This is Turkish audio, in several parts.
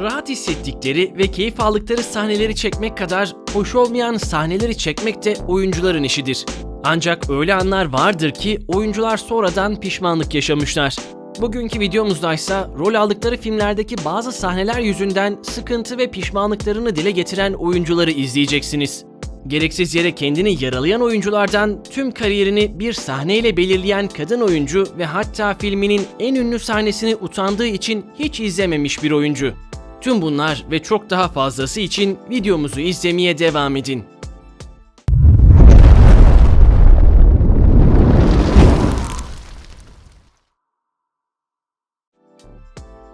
Rahat hissettikleri ve keyif aldıkları sahneleri çekmek kadar hoş olmayan sahneleri çekmek de oyuncuların işidir. Ancak öyle anlar vardır ki oyuncular sonradan pişmanlık yaşamışlar. Bugünkü videomuzda ise rol aldıkları filmlerdeki bazı sahneler yüzünden sıkıntı ve pişmanlıklarını dile getiren oyuncuları izleyeceksiniz. Gereksiz yere kendini yaralayan oyunculardan tüm kariyerini bir sahneyle belirleyen kadın oyuncu ve hatta filminin en ünlü sahnesini utandığı için hiç izlememiş bir oyuncu. Tüm bunlar ve çok daha fazlası için videomuzu izlemeye devam edin.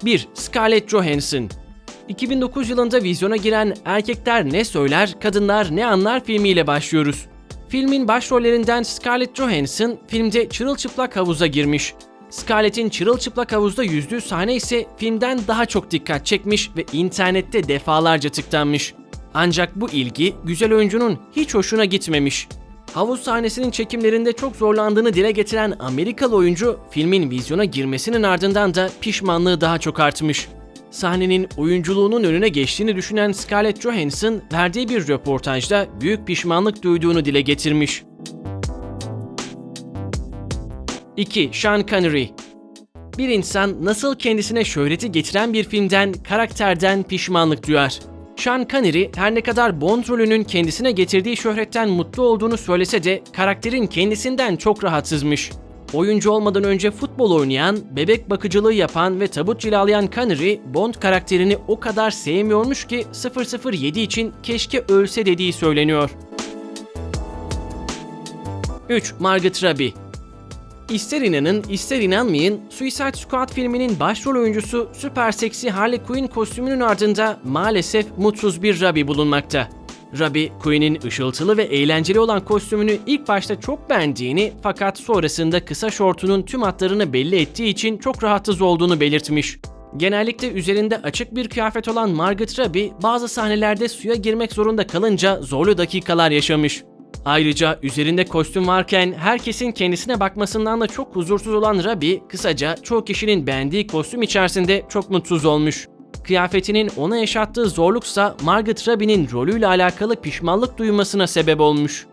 Bir Scarlett Johansson 2009 yılında vizyona giren Erkekler Ne Söyler, Kadınlar Ne Anlar filmiyle başlıyoruz. Filmin başrollerinden Scarlett Johansson filmde çırılçıplak havuza girmiş. Scarlett'in çırılçıplak havuzda yüzdüğü sahne ise filmden daha çok dikkat çekmiş ve internette defalarca tıklanmış. Ancak bu ilgi güzel oyuncunun hiç hoşuna gitmemiş. Havuz sahnesinin çekimlerinde çok zorlandığını dile getiren Amerikalı oyuncu filmin vizyona girmesinin ardından da pişmanlığı daha çok artmış. Sahnenin oyunculuğunun önüne geçtiğini düşünen Scarlett Johansson verdiği bir röportajda büyük pişmanlık duyduğunu dile getirmiş. 2. Sean Connery Bir insan nasıl kendisine şöhreti getiren bir filmden, karakterden pişmanlık duyar. Sean Connery her ne kadar Bond rolünün kendisine getirdiği şöhretten mutlu olduğunu söylese de karakterin kendisinden çok rahatsızmış. Oyuncu olmadan önce futbol oynayan, bebek bakıcılığı yapan ve tabut cilalayan Connery, Bond karakterini o kadar sevmiyormuş ki 007 için keşke ölse dediği söyleniyor. 3. Margot Robbie İster inanın ister inanmayın Suicide Squad filminin başrol oyuncusu süper seksi Harley Quinn kostümünün ardında maalesef mutsuz bir Robbie bulunmakta. Robbie, Quinn'in ışıltılı ve eğlenceli olan kostümünü ilk başta çok beğendiğini fakat sonrasında kısa şortunun tüm hatlarını belli ettiği için çok rahatsız olduğunu belirtmiş. Genellikle üzerinde açık bir kıyafet olan Margot Robbie bazı sahnelerde suya girmek zorunda kalınca zorlu dakikalar yaşamış. Ayrıca üzerinde kostüm varken herkesin kendisine bakmasından da çok huzursuz olan Robbie, kısaca çoğu kişinin beğendiği kostüm içerisinde çok mutsuz olmuş. Kıyafetinin ona yaşattığı zorluksa Margot Robbie'nin rolüyle alakalı pişmanlık duymasına sebep olmuş.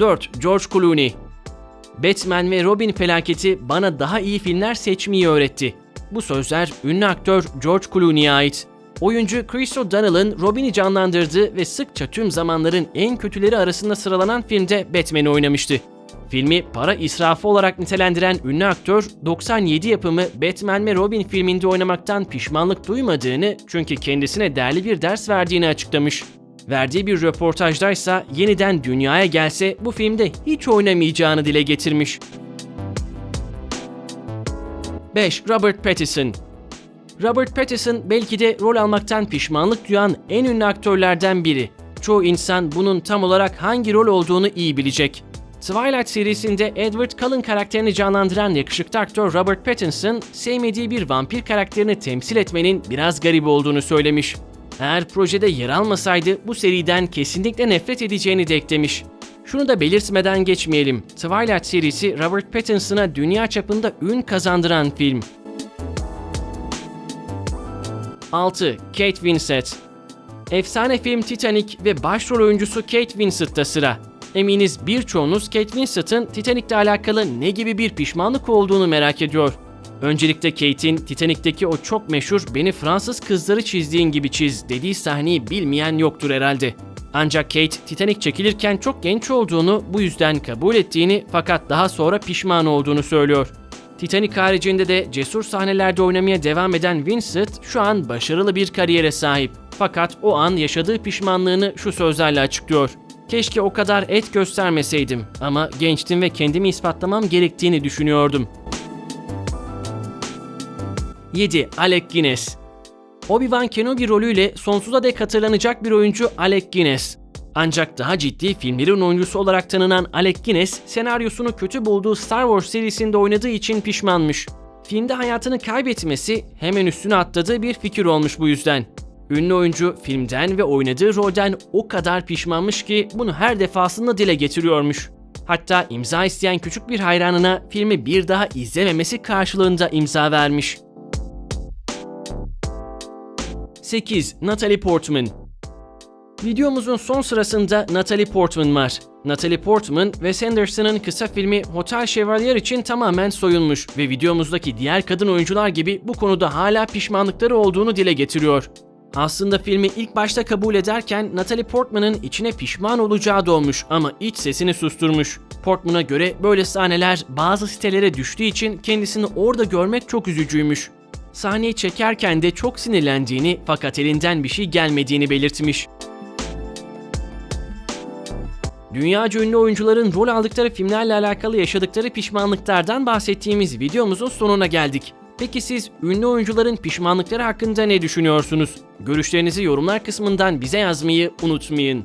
4. George Clooney Batman ve Robin felaketi bana daha iyi filmler seçmeyi öğretti. Bu sözler ünlü aktör George Clooney'e ait. Oyuncu Chris O'Donnell'ın Robin'i canlandırdığı ve sıkça tüm zamanların en kötüleri arasında sıralanan filmde Batman'i oynamıştı. Filmi para israfı olarak nitelendiren ünlü aktör 97 yapımı Batman ve Robin filminde oynamaktan pişmanlık duymadığını çünkü kendisine değerli bir ders verdiğini açıklamış. Verdiği bir röportajdaysa yeniden dünyaya gelse bu filmde hiç oynamayacağını dile getirmiş. 5. Robert Pattinson Robert Pattinson belki de rol almaktan pişmanlık duyan en ünlü aktörlerden biri. Çoğu insan bunun tam olarak hangi rol olduğunu iyi bilecek. Twilight serisinde Edward Cullen karakterini canlandıran yakışıklı aktör Robert Pattinson, sevmediği bir vampir karakterini temsil etmenin biraz garip olduğunu söylemiş. Eğer projede yer almasaydı bu seriden kesinlikle nefret edeceğini de eklemiş. Şunu da belirtmeden geçmeyelim. Twilight serisi Robert Pattinson'a dünya çapında ün kazandıran film. 6. Kate Winslet Efsane film Titanic ve başrol oyuncusu Kate Winslet'ta sıra. Eminiz birçoğunuz Kate Winslet'ın Titanic'le alakalı ne gibi bir pişmanlık olduğunu merak ediyor. Öncelikle Kate'in Titanic'teki o çok meşhur beni Fransız kızları çizdiğin gibi çiz dediği sahneyi bilmeyen yoktur herhalde. Ancak Kate Titanic çekilirken çok genç olduğunu bu yüzden kabul ettiğini fakat daha sonra pişman olduğunu söylüyor. Titanic haricinde de cesur sahnelerde oynamaya devam eden Vincent şu an başarılı bir kariyere sahip. Fakat o an yaşadığı pişmanlığını şu sözlerle açıklıyor. Keşke o kadar et göstermeseydim ama gençtim ve kendimi ispatlamam gerektiğini düşünüyordum. 7. Alec Guinness Obi-Wan Kenobi rolüyle sonsuza dek hatırlanacak bir oyuncu Alec Guinness. Ancak daha ciddi filmlerin oyuncusu olarak tanınan Alec Guinness, senaryosunu kötü bulduğu Star Wars serisinde oynadığı için pişmanmış. Filmde hayatını kaybetmesi hemen üstüne atladığı bir fikir olmuş bu yüzden. Ünlü oyuncu filmden ve oynadığı rolden o kadar pişmanmış ki bunu her defasında dile getiriyormuş. Hatta imza isteyen küçük bir hayranına filmi bir daha izlememesi karşılığında imza vermiş. 8. Natalie Portman Videomuzun son sırasında Natalie Portman var. Natalie Portman, Wes Anderson'ın kısa filmi Hotel Chevalier için tamamen soyunmuş ve videomuzdaki diğer kadın oyuncular gibi bu konuda hala pişmanlıkları olduğunu dile getiriyor. Aslında filmi ilk başta kabul ederken Natalie Portman'ın içine pişman olacağı doğmuş ama iç sesini susturmuş. Portman'a göre böyle sahneler bazı sitelere düştüğü için kendisini orada görmek çok üzücüymüş. Sahneyi çekerken de çok sinirlendiğini fakat elinden bir şey gelmediğini belirtmiş. Dünyaca ünlü oyuncuların rol aldıkları filmlerle alakalı yaşadıkları pişmanlıklardan bahsettiğimiz videomuzun sonuna geldik. Peki siz ünlü oyuncuların pişmanlıkları hakkında ne düşünüyorsunuz? Görüşlerinizi yorumlar kısmından bize yazmayı unutmayın.